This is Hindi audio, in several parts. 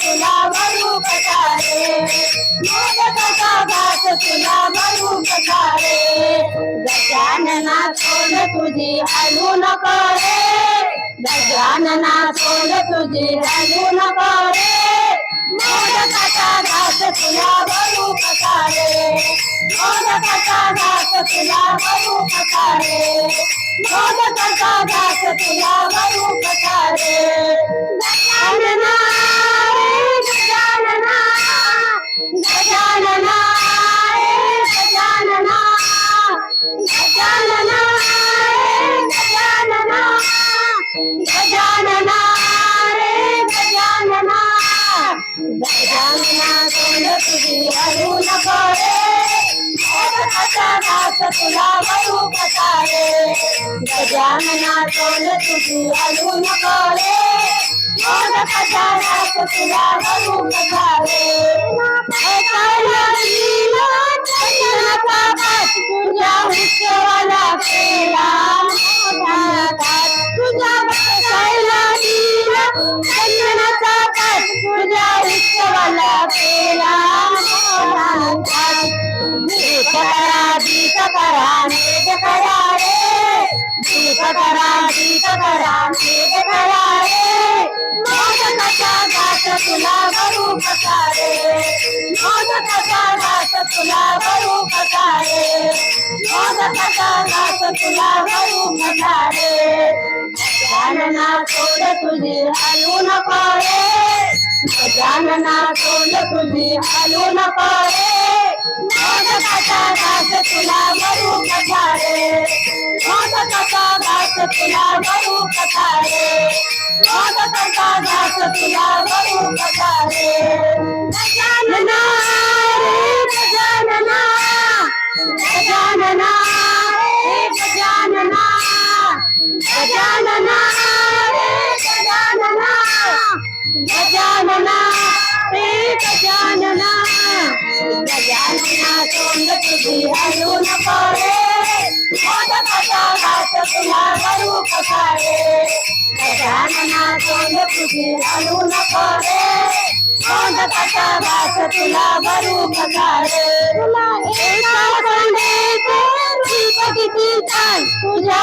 तुला भरू कटारे मोदकाचा घास तुला भरू कटारे गजानना सोड तुझी हलू नको रे गजानना सोड तुझी हलू नको रे मोदकाचा घास तुला भरू कटारे मोदकाचा घास तुला भरू कटारे मोदकाचा घास तुला भरू कटारे गजानना तोंड तुझी हलू नको रे मोदकाचा घास तुला भरू कटारे कैलाशीला चंदनाचा घास करा भेद करा रे मोदकाच्या गाठ तुला वरू पकारे मोदकाच्या गाठ तुला वरू पकारे मोदकाच्या तुला वरू पकारे गजानना तोड तुझी हलू नको रे गजानना तोड तुझी हलू नको रे घास तुला भरू कटारे मोदकाचा घास तुला भरू कटारे गजानना रे गजानना गजानना रे गजानना गजानना रे गजानना गजानना रे गजानना गजानना तोंड तुझी हलू नको रे मोदकाचा घास तुला भरू করে জানা কোন খুশি আলু না করে কোন কথা বাস তুলা বরু মকারে তুলা এটা সঙ্গে পূজা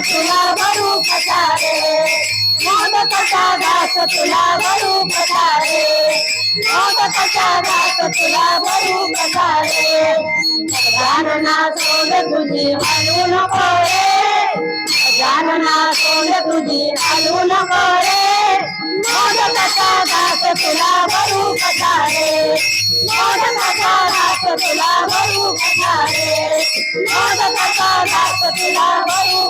तुला भरू कटारे मोदकाचा घास तुला भरू कटारे मोदकाचा घास तुला भरू कटारे गजानना सोड तुझी हलू नको रे गजानना सोड तुझी हलू नको रे मोदकाचा घास तुला भरू कटारे मोदकाचा घास तुला भरू कथारे नाद कथा नाच तुला भरू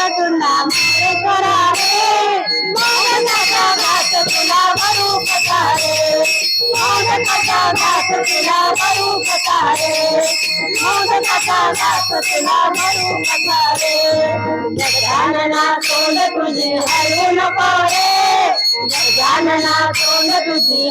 ईश्वरा वक्रतुंडा महेश्वरा रे मोदकाचा घास तुला भरू कटारे मोदकाचा घास तुला भरू कटारे मोदकाचा घास तुला भरू कटारे गजानना तोंड तुझी हलू नको रे गजानना तोंड तुझी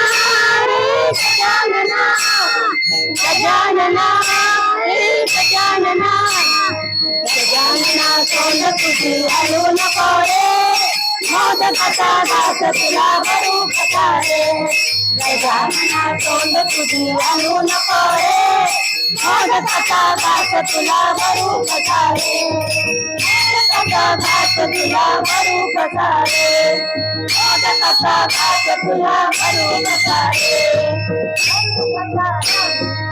तुझी हलू नको रे मोदकाचा घास तुला भरू पसारे गजानना सोंड तुझी हलू नको रे मोदकाचा घास तुला भरू पसारे मोदकाचा घास तुला भरू पसारे मोदकाचा घास तुला भरू पसारे